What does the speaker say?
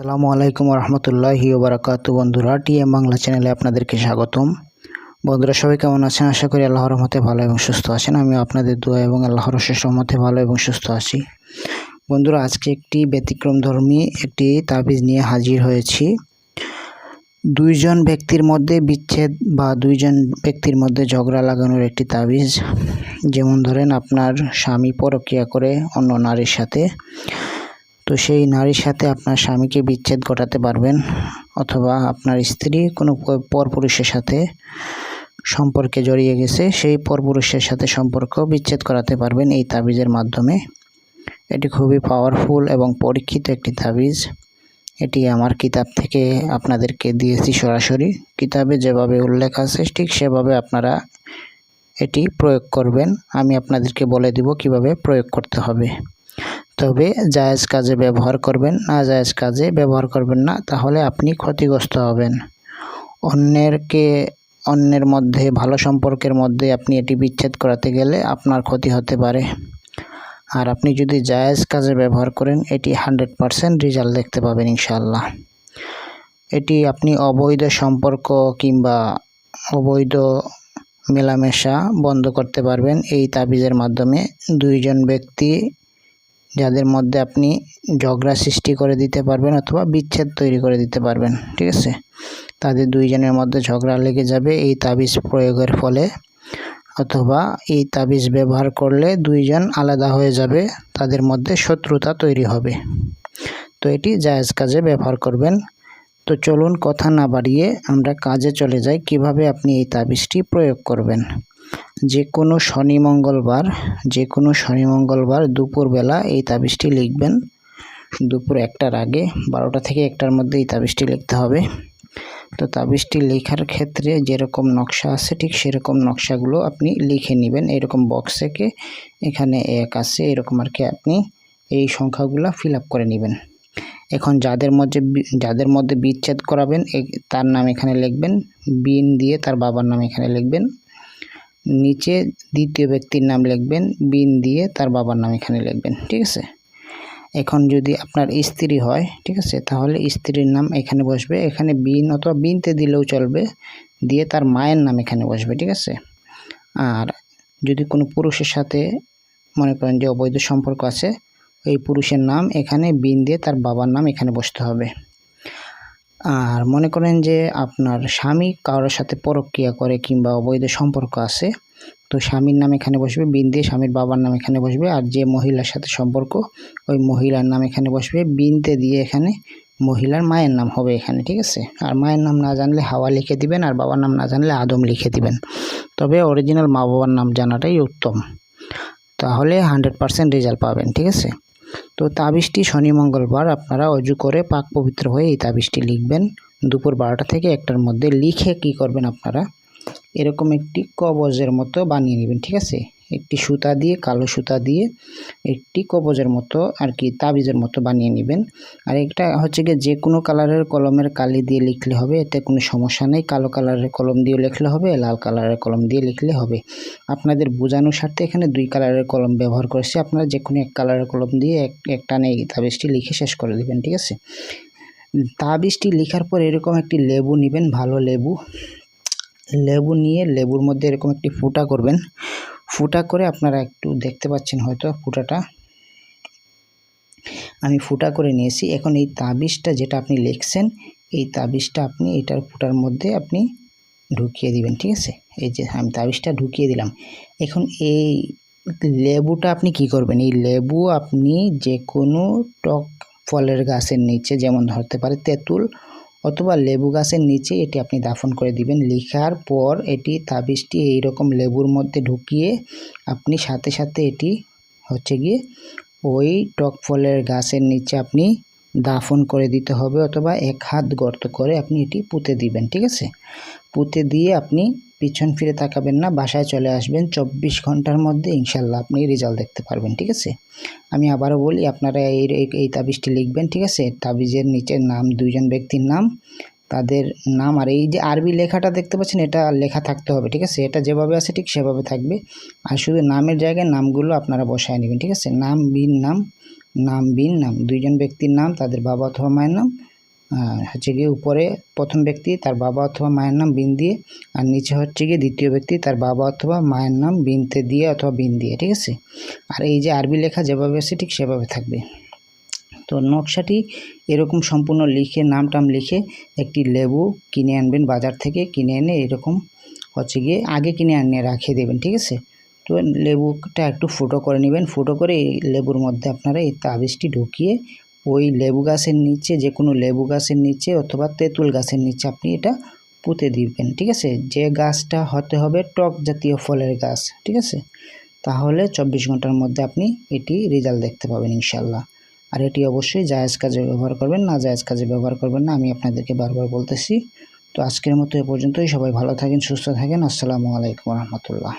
আসসালামু আলাইকুম রহমতুল্লাহি ওবরাকাত। বন্ধুরা, টিএম বাংলা চ্যানেলে আপনাদেরকে স্বাগতম। বন্ধুরা, সবাই কেমন আছেন? আশা করি আল্লাহর রহমতে ভালো এবং সুস্থ আছেন। আমি আপনাদের দোয়া এবং আল্লাহর অশেষ রহমতে ভালো এবং সুস্থ আছি। বন্ধুরা, আজকে একটি ব্যতিক্রম ধর্মী একটি তাবিজ নিয়ে হাজির হয়েছি। দুইজন ব্যক্তির মধ্যে বিচ্ছেদ বা দুইজন ব্যক্তির মধ্যে ঝগড়া লাগানোর একটি তাবিজ। যেমন ধরেন, আপনার স্বামী পরকিয়া করে অন্য নারীর সাথে। তো সেই নারীর সাথে আপনার স্বামীকে বিচ্ছেদ ঘটাতে পারবেন অথবা আপনার স্ত্রী কোনো পরপুরুষের সাথে সম্পর্কে জড়িয়ে গেছে, সেই পরপুরুষের সাথে সম্পর্ক বিচ্ছেদ করাতে পারবেন এই তাবিজের মাধ্যমে। এটি খুবই পাওয়ারফুল এবং পরীক্ষিত একটি তাবিজ। এটি আমার কিতাব থেকে আপনাদেরকে দিয়েছি সরাসরি। কিতাবে যেভাবে উল্লেখ আছে, ঠিক সেভাবে আপনারা এটি প্রয়োগ করবেন। আমি আপনাদেরকে বলে দিব কীভাবে প্রয়োগ করতে হবে। তবে জায়েজ কাজে ব্যবহার করবেন, না জায়েজ কাজে ব্যবহার করবেন না, তাহলে আপনি ক্ষতিগ্রস্ত হবেন। অন্যেরকে, অন্যের মধ্যে, ভালো সম্পর্কের মধ্যে আপনি এটি বিচ্ছেদ করাতে গেলে আপনার ক্ষতি হতে পারে। আর আপনি যদি জায়েজ কাজে ব্যবহার করেন, এটি হান্ড্রেড পারসেন্ট রেজাল্ট দেখতে পাবেন ইনশাআল্লাহ। এটি আপনি অবৈধ সম্পর্ক কিংবা অবৈধ মেলামেশা বন্ধ করতে পারবেন। এই তাবিজের মাধ্যমে দুইজন ব্যক্তি যাদের মধ্যে আপনি ঝগড়া সৃষ্টি করে দিতে পারবেন অথবা বিচ্ছেদ তৈরি করে দিতে পারবেন, ঠিক আছে? তাদের দুইজনের মধ্যে ঝগড়া লেগে যাবে এই তাবিজ প্রয়োগের ফলে, অথবা এই তাবিজ ব্যবহার করলে দুইজন আলাদা হয়ে যাবে, তাদের মধ্যে শত্রুতা তৈরি হবে। তো এটি জায়েজ কাজে ব্যবহার করবেন। তো চলুন কথা না বাড়িয়ে আমরা কাজে চলে যাই কীভাবে আপনি এই তাবিজটি প্রয়োগ করবেন। যে কোনো শনি মঙ্গলবার যে কোনো শনি মঙ্গলবার দুপুরবেলা এই তাবিজটি লিখবেন। দুপুর একটার আগে, বারোটা থেকে একটার মধ্যে এই তাবিজটি লিখতে হবে। তো তাবিজটি লেখার ক্ষেত্রে যেরকম নকশা আছে, ঠিক সেরকম নকশাগুলো আপনি লিখে নেবেন। এরকম বক্সেকে এখানে এক আছে, এরকম আর কি আপনি এই সংখ্যাগুলো ফিল করে নেবেন। এখন যাদের মধ্যে যাদের মধ্যে বিচ্ছেদ করাবেন তার নাম এখানে লিখবেন। বিন দিয়ে তার বাবার নাম এখানে লিখবেন। নিচে দ্বিতীয় ব্যক্তির নাম লিখবেন, বিন দিয়ে তার বাবার নাম এখানে লিখবেন, ঠিক আছে? এখন যদি আপনার স্ত্রী হয়, ঠিক আছে? তাহলে স্ত্রীর নাম এখানে বসবে, এখানে বিন অথবা বিনতে দিলেও চলবে, দিয়ে তার মায়ের নাম এখানে বসবে, ঠিক আছে? আর যদি কোনো পুরুষের সাথে মনে করেন যে অবৈধ সম্পর্ক আছে এই পুরুষের নাম এখানে বিন দিয়ে তার বাবার নাম এখানে বসতে হবে। আর মনে করেন যে আপনার স্বামী কারোর সাথে পরক্রিয়া করে কিংবা অবৈধ সম্পর্ক আছে, তো স্বামীর নাম এখানে বসবে বিন দিয়ে স্বামীর বাবার নাম এখানে বসবে আর যে মহিলার সাথে সম্পর্ক, ওই মহিলার নাম এখানে বসবে, বিনতে দিয়ে এখানে মহিলার মায়ের নাম হবে এখানে, ঠিক আছে? আর মায়ের নাম না জানলে হাওয়া লিখে দিবেন আর বাবার নাম না জানলে আদম লিখে দিবেন। তবে অরিজিনাল মা বাবার নাম জানাটাই উত্তম। তাহলে হান্ড্রেড পারসেন্ট রেজাল্ট পাবেন, ঠিক আছে? তো তাবিজটি শনি মঙ্গলবার আপনারা অজু করে পাক পবিত্র হয়ে এই তাবিজটি লিখবেন। দুপুর বারোটা থেকে একটার মধ্যে লিখে কি করবেন আপনারা? এরকম একটি কবজের মতো বানিয়ে নেবেন, ঠিক আছে? একটি সুতা দিয়ে, কালো সুতা দিয়ে একটি কবজের মতো আর কি তাবিজের মতো বানিয়ে নেবেন। আর এটা হচ্ছে গিয়ে যে কোনো কালারের কলমের কালি দিয়ে লিখলে হবে, এতে কোনো সমস্যা নেই। কালো কালারের কলম দিয়ে লিখলে হবে, লাল কালারের কলম দিয়ে লিখলে হবে। আপনাদের বোঝানোর স্বার্থে এখানে দুই কালারের কলম ব্যবহার করেছি। আপনারা যে কোনো এক কালারের কলম দিয়ে এক এক টানে এই তাবিজটি লিখে শেষ করে দেবেন, ঠিক আছে? তাবিজটি লেখার পর এরকম একটি লেবু নেবেন, ভালো লেবু। লেবু নিয়ে লেবুর মধ্যে এরকম একটি ফুটা করবেন। ফুটা করে আপনারা একটু দেখতে পাচ্ছেন হয়তো ফুটাটা। আমি ফুটা করে নিয়েছি। এখন এই তাবিজটা যেটা আপনি লিখছেন, এই তাবিজটা আপনি এটার ফুটার মধ্যে আপনি ঢুকিয়ে দিবেন, ঠিক আছে? এই যে আমি তাবিজটা ঢুকিয়ে দিলাম। এখন এই লেবুটা আপনি কি করবেন? এই লেবু আপনি যে কোনো টক ফলের গাছের নিচে, যেমন ধরতে পারে তেঁতুল অথবা লেবু গাছের নিচে এটি আপনি দাফন করে দিবেন। লিখার পর এটি তাবিজটি এইরকম লেবুর মধ্যে ঢুকিয়ে আপনি সাথে সাথে এটি হচ্ছে গিয়ে ওই টক ফলের গাছের নিচে আপনি দাফন করে দিতে হবে অথবা এক হাত গর্ত করে আপনি এটি পুঁতে দিবেন, ঠিক আছে? পুঁতে দিয়ে আপনি পিছন ফিরে তাকাবেন না, বাসায় চলে আসবেন চব্বিশ ঘণ্টার মধ্যে ইনশাল্লাহ আপনি রেজাল্ট দেখতে পারবেন, ঠিক আছে? আমি আবারও বলি, আপনারা এই এই- তাবিজটি লিখবেন, ঠিক আছে? তাবিজের নিচের নাম, দুইজন ব্যক্তির নাম, তাদের নাম আর এই যে আরবি লেখাটা দেখতে পাচ্ছেন, এটা লেখা থাকতে হবে, ঠিক আছে? এটা যেভাবে আছে ঠিক সেভাবে থাকবে। আর শুধু নামের জায়গায় নামগুলো আপনারা বসায় নেবেন, ঠিক আছে? নাম বিন নাম নাম বিন নাম, দুইজন ব্যক্তির নাম, তাদের বাবা অথবা মায়ের নাম হচ্ছে গিয়ে উপরে প্রথম ব্যক্তি, তার বাবা অথবা মায়ের নাম বিন দিয়ে, আর নিচে হচ্ছে গিয়ে দ্বিতীয় ব্যক্তি, তার বাবা অথবা মায়ের নাম বিনতে দিয়ে অথবা বিন দিয়ে, ঠিক আছে? আর এই যে আরবি লেখা যেভাবে আছে, ঠিক সেভাবে থাকবে। তো নকশাটি এরকম সম্পূর্ণ লিখে নাম টাম লিখে একটি লেবু কিনে আনবেন বাজার থেকে, কিনে এনে এরকম হচ্ছে গিয়ে আগে কিনে আনিয়ে রাখিয়ে দেবেন, ঠিক আছে? তো লেবুটা একটু ফুটো করে নেবেন। ফুটো করে এই লেবুর মধ্যে আপনারা এই তাবিজটি ঢুকিয়ে ওই লেবু গাছের নিচে যে কোনো লেবু গাছের নিচে অথবা তেঁতুল গাছের নিচে আপনি এটা পুঁতে দিবেন, ঠিক আছে? যে গাছটা হতে হবে টক জাতীয় ফলের গাছ, ঠিক আছে? তাহলে চব্বিশ ঘণ্টার মধ্যে আপনি এটি রেজাল্ট দেখতে পাবেন ইনশাল্লাহ আর এটি অবশ্যই জায়েজ কাজে ব্যবহার করবেন, না জায়েজ কাজে ব্যবহার করবেন না, আমি আপনাদেরকে বারবার বলতেছি। তো আজকের মতো এ পর্যন্তই, সবাই ভালো থাকেন, সুস্থ থাকেন, আসসালামু আলাইকুম রহমতুল্লাহ।